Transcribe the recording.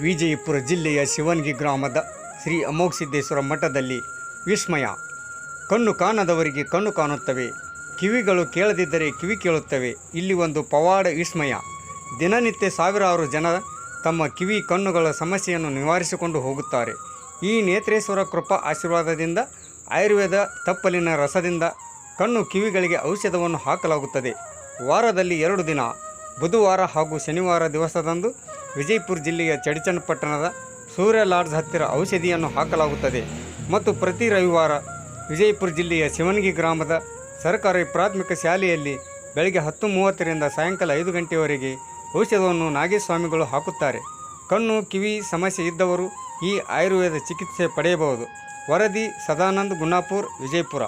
ವಿಜಯಪುರ ಜಿಲ್ಲೆಯ ಶಿವನ್ಗಿ ಗ್ರಾಮದ ಶ್ರೀ ಅಮೋಘ ಸಿದ್ದೇಶ್ವರ ಮಠದಲ್ಲಿ ವಿಸ್ಮಯ. ಕಣ್ಣು ಕಾಣದವರಿಗೆ ಕಣ್ಣು ಕಾಣುತ್ತವೆ. ಕಿವಿಗಳು ಕೇಳದಿದ್ದರೆ ಕಿವಿ ಕೇಳುತ್ತವೆ. ಇಲ್ಲಿ ಒಂದು ಪವಾಡ ವಿಸ್ಮಯ. ದಿನನಿತ್ಯ ಸಾವಿರಾರು ಜನ ತಮ್ಮ ಕಿವಿ ಕಣ್ಣುಗಳ ಸಮಸ್ಯೆಯನ್ನು ನಿವಾರಿಸಿಕೊಂಡು ಹೋಗುತ್ತಾರೆ. ಈ ನೇತ್ರೇಶ್ವರ ಕೃಪಾ ಆಶೀರ್ವಾದದಿಂದ, ಆಯುರ್ವೇದ ತಪ್ಪಲಿನ ರಸದಿಂದ ಕಣ್ಣು ಕಿವಿಗಳಿಗೆ ಔಷಧವನ್ನು ಹಾಕಲಾಗುತ್ತದೆ. ವಾರದಲ್ಲಿ ಎರಡು ದಿನ. ಬುಧವಾರ ಹಾಗೂ ಶನಿವಾರ ದಿವಸದಂದು ವಿಜಯಪುರ ಜಿಲ್ಲೆಯ ಚಡಿಚನ್ನಪಟ್ಟಣದ ಸೂರ್ಯ ಲಾಡ್ಜ್ ಹತ್ತಿರ ಔಷಧಿಯನ್ನು ಹಾಕಲಾಗುತ್ತದೆ ಮತ್ತು ಪ್ರತಿ ರವಿವಾರ ವಿಜಯಪುರ ಜಿಲ್ಲೆಯ ಶಿವನಗಿ ಗ್ರಾಮದ ಸರ್ಕಾರಿ ಪ್ರಾಥಮಿಕ ಶಾಲೆಯಲ್ಲಿ ಬೆಳಗ್ಗೆ ಹತ್ತು ಮೂವತ್ತರಿಂದ ಸಾಯಂಕಾಲ ಐದು ಗಂಟೆಯವರೆಗೆ ಔಷಧವನ್ನು ನಾಗೇಸ್ವಾಮಿಗಳು ಹಾಕುತ್ತಾರೆ. ಕಣ್ಣು, ಕಿವಿ, ಸಮಸ್ಯೆ ಇದ್ದವರು ಈ ಆಯುರ್ವೇದ ಚಿಕಿತ್ಸೆ ಪಡೆಯಬಹುದು. ವರದಿ ಸದಾನಂದ್ ಗುಣಾಪುರ್, ವಿಜಯಪುರ.